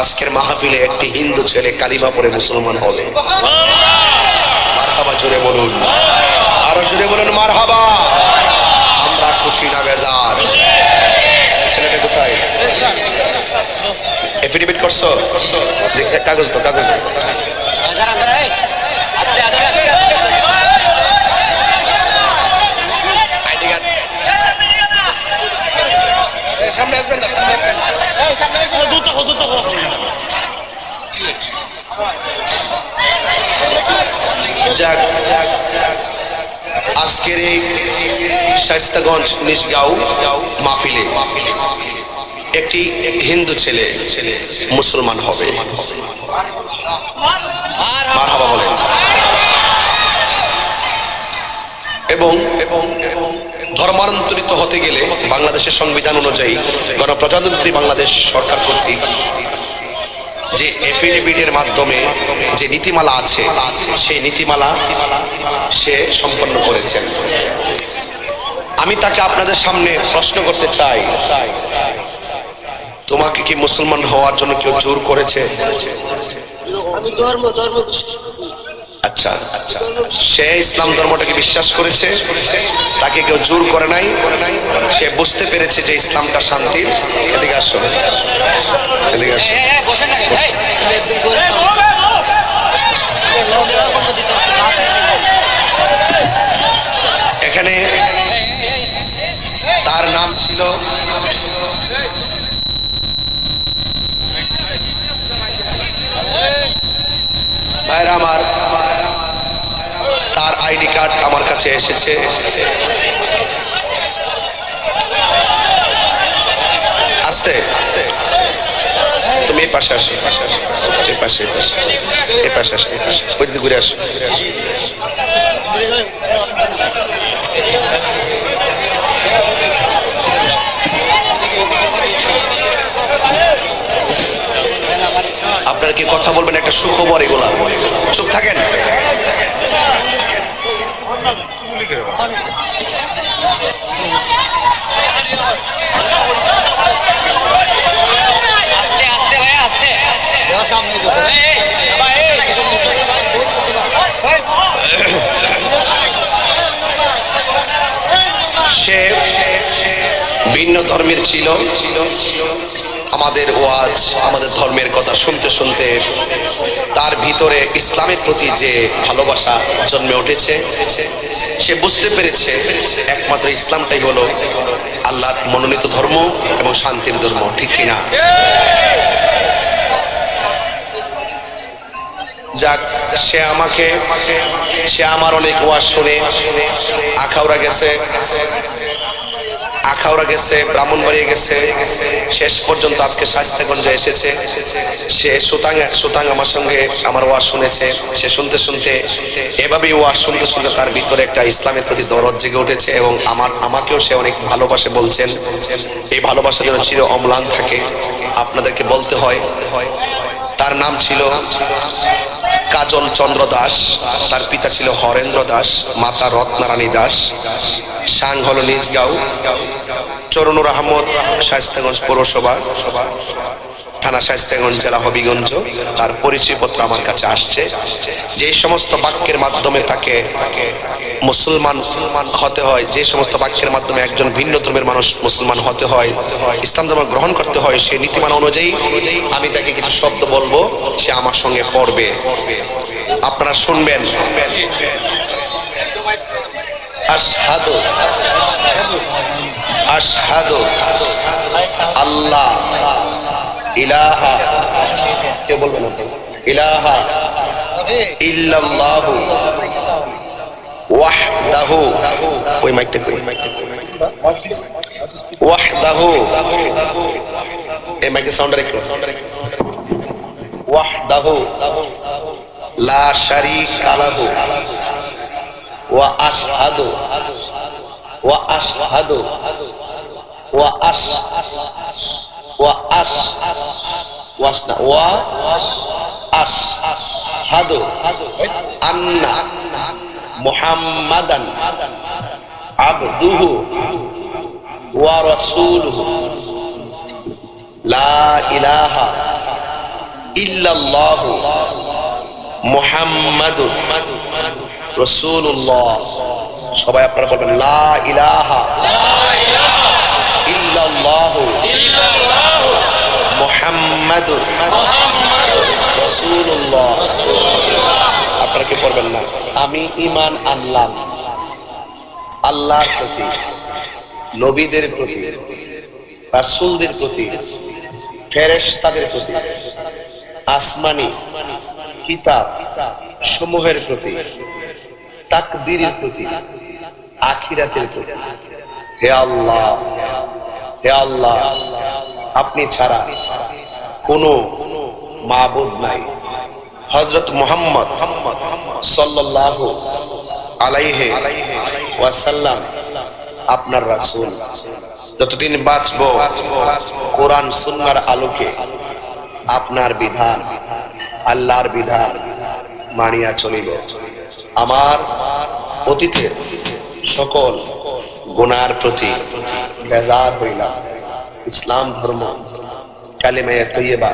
আজকের মাহফিলে একটি হিন্দু ছেলে কালিমা পরে মুসলমান হবে। মারহাবা জোরে বলুন। আরও জোরে বলুন মারহাবা। আমরা খুশি না বেজার? ছেলেটা কোথায়? এফিডেভিট করছ? যে কাগজ তো কাগজ সামনে আসবেন না সামনে আসবেন আসবেন দ্রুত হো দ্রুত হো। যাক আজকের এই শাইস্তাগঞ্জ নিজগাঁও মাহফিলে একটি হিন্দু ছেলে ছেলে মুসলমান হবে। বলেন। এবং এবং ধর্মান্তরিত হতে গেলে বাংলাদেশের সংবিধান অনুযায়ী গণপ্রজাতন্ত্রী বাংলাদেশ সরকার কর্তৃক যে এফিডেভিটের মাধ্যমে যে নীতিমালা আছে, সেই নীতিমালা সে সম্পন্ন করেছেন। আমি তাকে আপনাদের সামনে প্রশ্ন করতে চাই, তোমাকে কি মুসলমান হওয়ার জন্য কেউ জোর করেছে? আমি ধর্ম ধর্ম বিশ্বাস আচ্ছা আচ্ছা সে ইসলাম ধর্মটাকে বিশ্বাস করেছে তাকে কেউ জোর করে নাই সে বুঝতে পেরেছে যে ইসলামটা শান্তির এদিকে আসো এদিকে আসো হ্যাঁ হ্যাঁ বসেন না এই একদম করে সন্দেহ করতে দিতেছে এখানে তার নাম ছিল ভাইরা আমার তার আইডি কার্ড আমার কাছে এসেছে আস্তে আস্তে তুমি এই পাশে আসো। এই পাশে এই পাশে। এই পাশে। ওই দিকে ঘুরে আসো। আপনারা কি কথা বলবেন? একটা সুখবর এগুলা। চুপ থাকেন আস্তে আস্তে ভাই আস্তে এই, এই, বাবা, এই। সে ভিন্ন ধর্মের ছিল। আমাদের ওয়াজ, আমাদের ধর্মের কথা শুনতে শুনতে তার ভিতরে ইসলামের প্রতি যে ভালোবাসা জন্মে উঠেছে, সে বুঝতে পেরেছে একমাত্র ইসলামটাই হলো আল্লাহ মনোনীত ধর্ম এবং শান্তির ধর্ম, ঠিক কিনা? যাক, সে আমাকে, সে আমার অনেক ওয়াজ শুনে আখাউড়া গেছে আখাউড়া গেছে, ব্রাহ্মণবাড়িয়া গেছে, শেষ পর্যন্ত আজকে স্বাস্থ্যগঞ্জে এসেছে। সে সুতাং সুতাং আমার সঙ্গে আমার ওয়াজ শুনেছে, সে শুনতে শুনতে এভাবেই ওয়াজ শুনতে শুনতে তার ভিতরে একটা ইসলামের প্রতি দরদ জেগে উঠেছে এবং আমার, আমাকেও সে অনেক ভালোবাসে বলছেন। এই ভালোবাসা যেন চির অম্লান থাকে। আপনাদেরকে বলতে হয় তার নাম ছিল কাজল চন্দ্র দাস, তার পিতা ছিল হরেন্দ্র দাস, মাতা রত্নারানী দাস। সাং হল নিজগাঁও চরণুর আহমদ, শায়স্তাগঞ্জ পৌরসভা। থানা শায়স্তাগঞ্জ জেলা হবিগঞ্জ, তার পরিচয়পত্র আমার কাছে আসছে। যে সমস্ত বাক্যের মাধ্যমে তাকে মুসলমান হতে হয়, যে সমস্ত বাক্যের মাধ্যমে একজন ভিন্ন ধর্মের মানুষ মুসলমান হতে হয়, ইসলাম ধর্ম গ্রহণ করতে হয় সেই নীতিমালা অনুযায়ী আমি তাকে কিছু শব্দ বলব, সে আমার সঙ্গে পড়বে। আপনারা শুনবেন। আশহাদু আশহাদু, আল্লাহ। ইলাহা। কে বলবেন আপনি ইলাহা। ইল্লাল্লাহু। ওয়াহদাহু। ওই মাইকটা কই? ওয়াহদাহু। এই মাইকের সাউন্ড রেখো ওয়াহদাহু। লা শারীকা লাহু। ওয়া আশহাদু। ওয়া আশহাদু। ওয়া আশ ওয়া আশ ওয়াসনা ওয়া আশ হাদু আন্না মুহাম্মাদান আবদুহু ওয়া রাসূলুহু লা ইলাহা ইল্লাল্লাহ মুহাম্মাদু রাসূলুল্লাহ সবাই আপনারা বলবেন, লা ইলাহা ইল্লাল্লাহ মুহাম্মাদু রাসূলুল্লাহ। আপনারা কি পড়বেন না? আমি ঈমান আনলাম। আল্লাহর প্রতি, নবীদের প্রতি, রাসূলদের প্রতি, ফেরেশতাদের প্রতি, আসমানি কিতাব সমূহের প্রতি তাকদীরের প্রতি, আখিরাতের প্রতি। হে আল্লাহ হে আল্লাহ, আপনি ছাড়া কোনো মাবুদ নাই। হযরত মুহাম্মদ সাল্লাল্লাহু আলাইহি ওয়াসাল্লাম আপনার রাসূল। যতদিন বাঁচব, কোরআন সুন্নাহর আলোকে আপনার বিধান, আল্লাহর বিধান মানিয়া চলিব। আমার অতীতের সকল গুনার প্রতি বেজার হইলাম। ইসলাম ধর্ম কালিমায়ে তৈয়বা।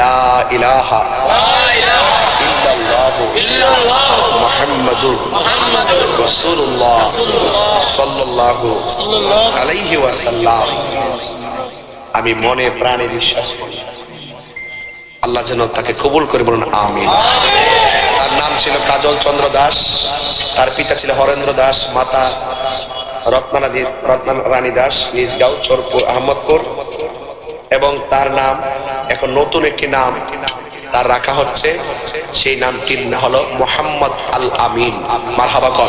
লা ইলাহা আলাইহি আমি মনে প্রাণে বিশ্বাস করি। আল্লাহ যেন তাকে কবুল করে বলুন, আমিন। তার নাম ছিল কাজল চন্দ্র দাস, তার পিতা ছিল হরেন্দ্র দাস, মাতা রত্নারানী রত্না রানী দাস, নিজ গাঁও চরপুর, আহমদপুর। এবং তার নাম, এখন নতুন একটি নাম তার রাখা হচ্ছে। সেই নামটির হল মোহাম্মদ আল আমিন মারহাবা কর।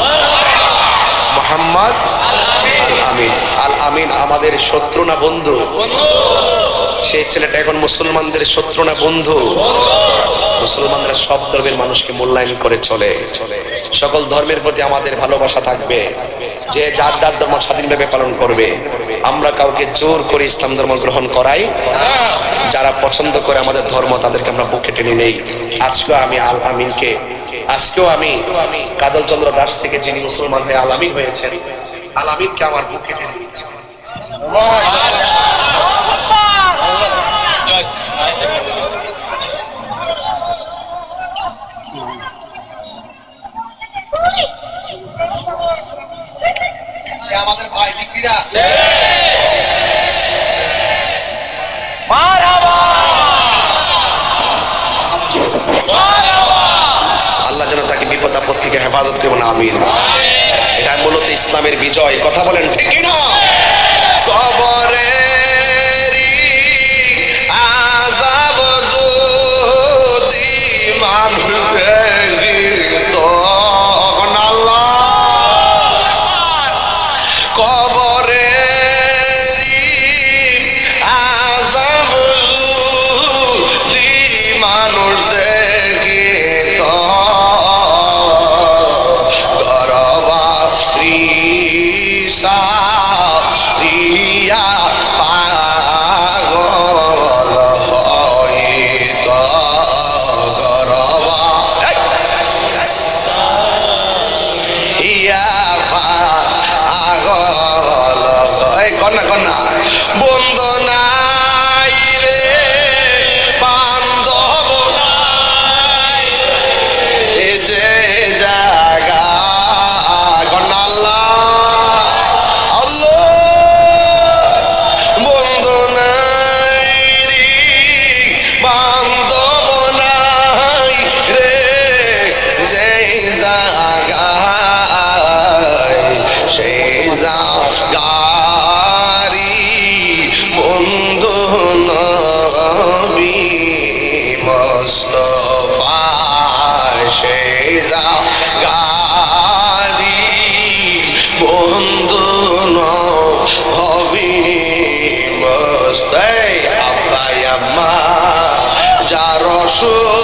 মোহাম্মদ আল আমিন আল আমিন আমাদের শত্রু না বন্ধু? সেই ছেলেটা এখন মুসলমানদের শত্রু না বন্ধু? মুসলমানরা সব ধর্মের মানুষকে মূল্যায়ন করে চলে। সকল ধর্মের প্রতি আমাদের ভালোবাসা থাকবে। যে যার যার ধর্ম স্বাধীনভাবে পালন করবে। আমরা কাউকে জোর করে ইসলাম ধর্ম গ্রহণ করাই। যারা পছন্দ করে আমাদের ধর্ম তাদেরকে আমরা বুকে টেনে নেই। আজকেও আমি আল আমিনকে, আজকেও আমি কাজল চন্দ্র দাস থেকে যিনি মুসলমান হয়ে আল আমিন হয়েছেন, আল আমিনকে আমার বুকে টেনে নিয়েছি। আল্লাহ যেন তাকে বিপদ আপদ থেকে হেফাজত করবেন আমিন। এটা মূলত ইসলামের বিজয়, কথা বলেন ঠিক না? কবরে আজাব যদি মানুষ যার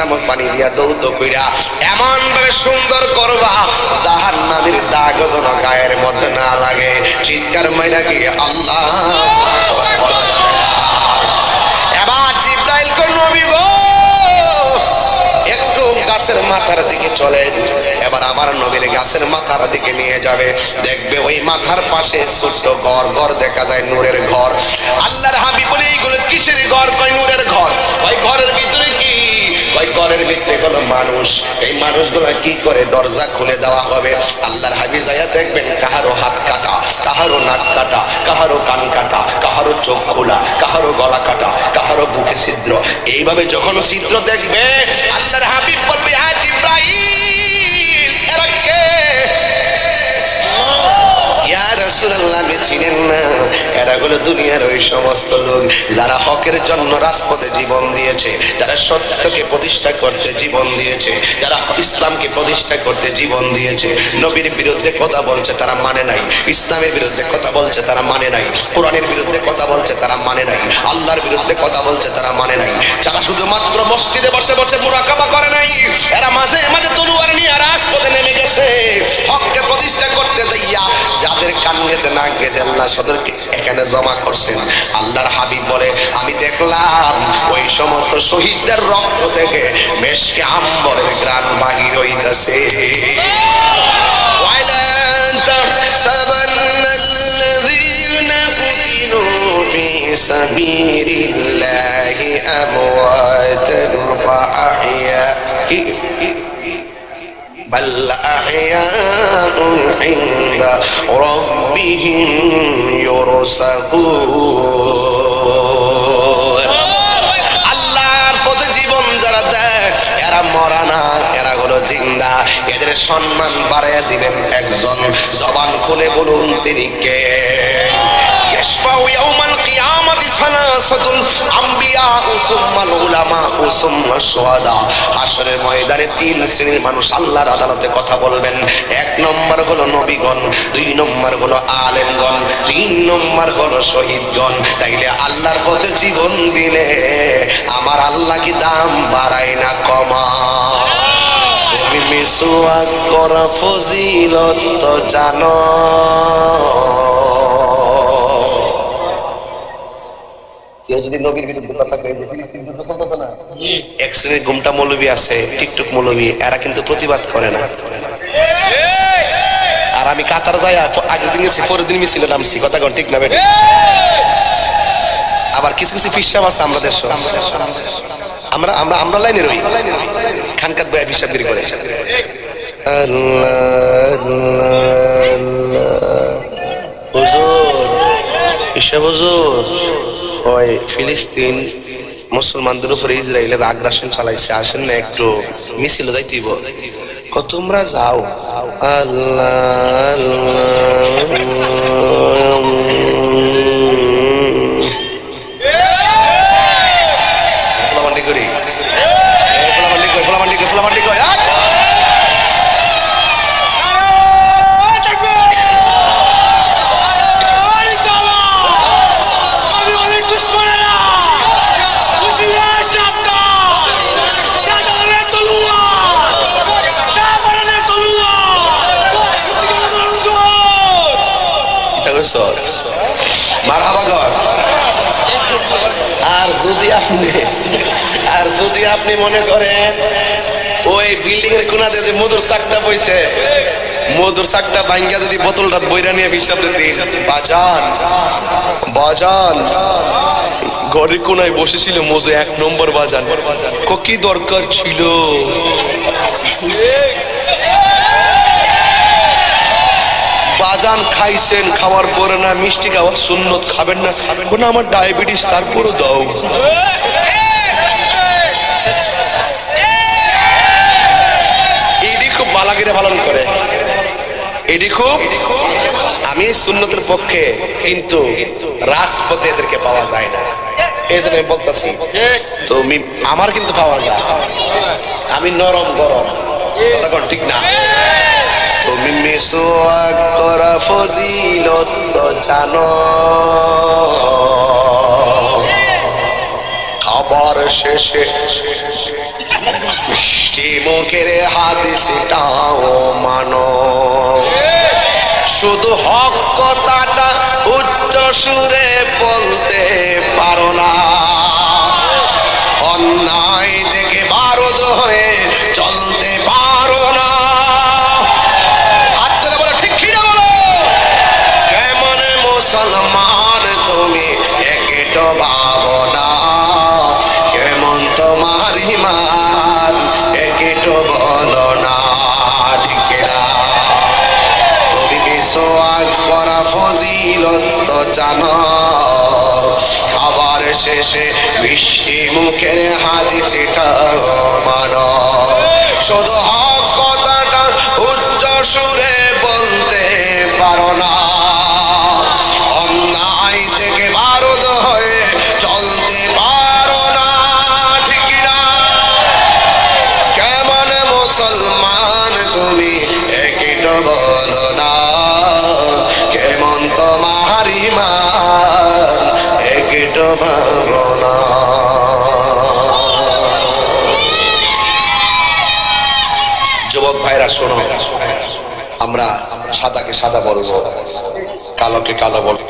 নামক পানি দিয়া দৌত কইরা এমন ভাবে সুন্দর করবা জাহান নামের দাগ যেন গায়ের মধ্যে না লাগে। চিৎকার মাইরা কি এবার আমার নবীর গাছের মাথার দিকে নিয়ে যাবে। দেখবে ওই মাথার পাশে ছোট্ট ঘর ঘর দেখা যায় নূরের ঘর। আল্লাহর হাবি বলে এইগুলো কিসের ঘর? কয় নূরের ঘর। ওই ঘরের ভিতরে কি? ওই ঘরের ভিতরে মানুষ। এই কি করে দরজা খুলে দেওয়া হবে? আল্লাহর হাবি যাইয়া দেখবেন কাহারো হাত কাটা, কাহারো নাক কাটা, কাহারো কান কাটা, কাহারো চোখ খোলা, কাহারো গলা কাটা, কাহারো বুকে ছিদ্র। এইভাবে যখন ছিদ্র দেখবে, আল্লাহর হাবিব বলবে যারা হকের জন্য রাজপথে জীবন দিয়েছে, যারা প্রতিষ্ঠা করতে জীবন দিয়েছে, যারা ইসলামকে প্রতিষ্ঠা করতে জীবন দিয়েছে। নবীর বিরুদ্ধে কথা বলছে, তারা মানে নাই। ইসলামের বিরুদ্ধে কথা বলছে, তারা মানে নাই। কোরআনের বিরুদ্ধে কথা বলছে, তারা মানে নাই। আল্লাহর বিরুদ্ধে কথা বলছে, তারা মানে নাই। যারা শুধুমাত্র মসজিদে বসে বসে মুরাকাবা করে নাই, এরা মাঝে মাঝে তলোয়ার নিয়ে রাজপথে নেমে গেছে। যাদের কান গেছে নাক গেছে আল্লাহ সদরকে এখানে জমা করছেন আল্লাহর হাবিব বলে আমি দেখলাম ওই সমস্ত শহীদদের রক্ত থেকে মেশকে আম্বরের গ্রান বাহির হইতেছে الذين قتلوا في سبيل الله أمواتا فأحياء بل أحياء عند ربهم يرزقون আল্লাহর পথে জীবন যারা দেয় এরা মরা না এরা হলো জিন্দা এদের সম্মান বাড়াইয়া দিবেন একজন জবান খুলে বলুন তিনি কে আম্বিয়া উসুম্মাল উলামা উসুম্মা সুহাদা। আসরের ময়দানে তিন শ্রেণির মানুষ আদালতে কথা বলবেন। এক নম্বর দুই নম্বর নম্বর তাইলে আল্লাহর পথে জীবন দিলে আমার আল্লাহ কি দাম বাড়ায় না কমা? করা ফজিলত জানো। কেউ যদি নবীর বিরুদ্ধে কথা কয়ে যে ফিলিস্তিন যুদ্ধ চলতেছে না? এক শ্রেণির গুমটা মৌলবী আছে টিকটক মৌলবী এরা কিন্তু প্রতিবাদ করে না। আর আমি কাতার যাই আগের দিন গেছি পরের দিন মিছিল নামছি কথা ঠিক না বেটা? আবার কিছু কিছু আছে আমরা দেশ আমরা আমরা আমরা লাইনে রই। খানকাত বয়া ফিসাবগিরি করে। হুজুর হিসাব হুজুর। ওই ফিলিস্তিন, মুসলমানদের উপরে ইসরায়েলের আগ্রাসন চালাইছে। আসেন না একটু মিছিল যাইতেইব তোমরা যাও? আল্লাহ। মারহাবা আর যদি আপনি আর যদি আপনি মনে করেন, ওই বিল্ডিং এর কোনাতে যে মধুর চাকটা বইছে, মধুর চাকটা ভাঙ্গা যদি বোতলটা বইরা নিয়ে হিসাব বাজান বাজান। ঘরের কোনায় বসেছিল মধু এক নম্বর বাজান। কি দরকার ছিল? বাজান খাইছেন, খাওয়ার পরে না মিষ্টি খাওয়া সুন্নত খাবেন না। কোনো আমার ডায়াবেটিস, তারপরও দাও। এডি খুব বালাগিরে পালন করে। এডি খুব? আমি সুন্নতের পক্ষে, কিন্তু রাজপথে এদেরকে পাওয়া যায় না। এই জন্য বলতেছি, তুমি, আমার কিন্তু পাওয়া যায় আমি নরম গরম। কথা ঠিক না? তুমি মিসওয়াক করা ফজিলত জানো। খাবার শেষে মিষ্টি মুখের হাদিসটাও মানো। শুধু হক কথাটা উচ্চ সুরে বলতে পারো না। অন্যায় থেকে একেট ভাবনা, কেমন তোমার শেষে মিষ্টি মুখের হাদিসটা মানো। শুধু হক কথাটা উচ্চ সুরে বলতে পারো না। অন্যায় থেকে সাদাকে সাদা বলব কালোকে কালো বলব।